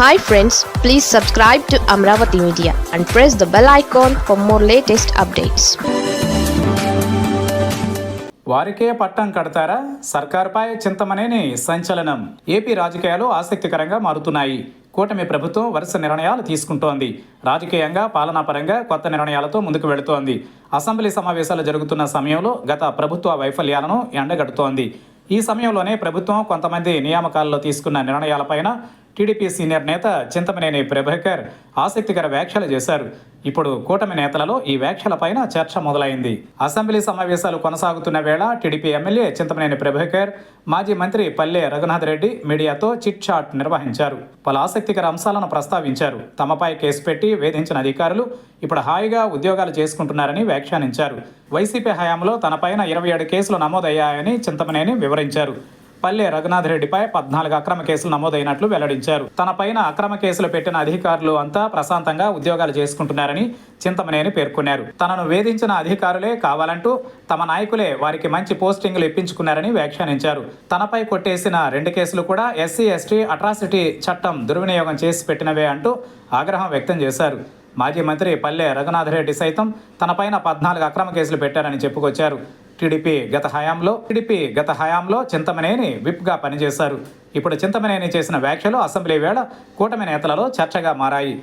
Hi friends please subscribe to Amaravati media and press the bell icon for more latest updates వారికే పట్టం కడతారా? సర్కార్పై చింతమనేని సంచలనం. AP రాజకీయాలు ఆసక్తికరంగా మారుతున్నాయి. కూటమి ప్రభుత్వం వరుస నిర్ణయాలు తీసుకుంటోంది. రాజకీయంగా పాలనాపరంగా కొత్త నిర్ణయాలతో ముందుకు వెళుతోంది. అసెంబ్లీ సమావేశాలు జరుగుతున్న సమయంలో గత ప్రభుత్వ వైఫల్యాలను ఎండగడుతోంది. ఈ సమయంలోనే ప్రభుత్వం కొంతమంది నియామకాల్లో తీసుకున్న నిర్ణయాలపైన టీడీపీ సీనియర్ నేత చింతమనేని ప్రభాకర్ ఆసక్తికర వ్యాఖ్యలు చేశారు. ఇప్పుడు కూటమి నేతలలో ఈ వ్యాఖ్యలపైన చర్చ మొదలైంది. అసెంబ్లీ సమావేశాలు కొనసాగుతున్న వేళ టీడీపీ ఎమ్మెల్యే చింతమనేని ప్రభాకర్ మాజీ మంత్రి పల్లె రఘునాథ్ రెడ్డి మీడియాతో చిట్ చాట్ నిర్వహించారు. పలు ఆసక్తికర అంశాలను ప్రస్తావించారు. తమపై కేసు పెట్టి వేధించిన అధికారులు ఇప్పుడు హాయిగా ఉద్యోగాలు చేసుకుంటున్నారని వ్యాఖ్యానించారు. వైసీపీ హయాంలో తనపైన ఇరవై ఏడు కేసులు నమోదయ్యాయని చింతమనేని వివరించారు. పల్లె రఘునాథ్ రెడ్డిపై పద్నాలుగు అక్రమ కేసులు నమోదైనట్లు వెల్లడించారు. తన పైన అక్రమ కేసులు పెట్టిన అధికారులు అంతా ప్రశాంతంగా ఉద్యోగాలు చేసుకుంటున్నారని చింతమనేని పేర్కొన్నారు. తనను వేధించిన అధికారులే కావాలంటూ తమ నాయకులే వారికి మంచి పోస్టింగ్లు ఇప్పించుకున్నారని వ్యాఖ్యానించారు. తనపై కొట్టేసిన రెండు కేసులు కూడా ఎస్సీ ఎస్టీ అట్రాసిటీ చట్టం దుర్వినియోగం చేసి పెట్టినవే అంటూ ఆగ్రహం వ్యక్తం చేశారు. మాజీ మంత్రి పల్లె రఘునాథరెడ్డి సైతం తనపైన పద్నాలుగు అక్రమ కేసులు పెట్టారని చెప్పుకొచ్చారు. టీడీపీ గత హయాంలో టీడీపీ గత హయాంలో చింతమనేని విప్గా పనిచేశారు. ఇప్పుడు చింతమనేని చేసిన వ్యాఖ్యలు అసెంబ్లీ వేళ కూటమి నేతలలో చర్చగా మారాయి.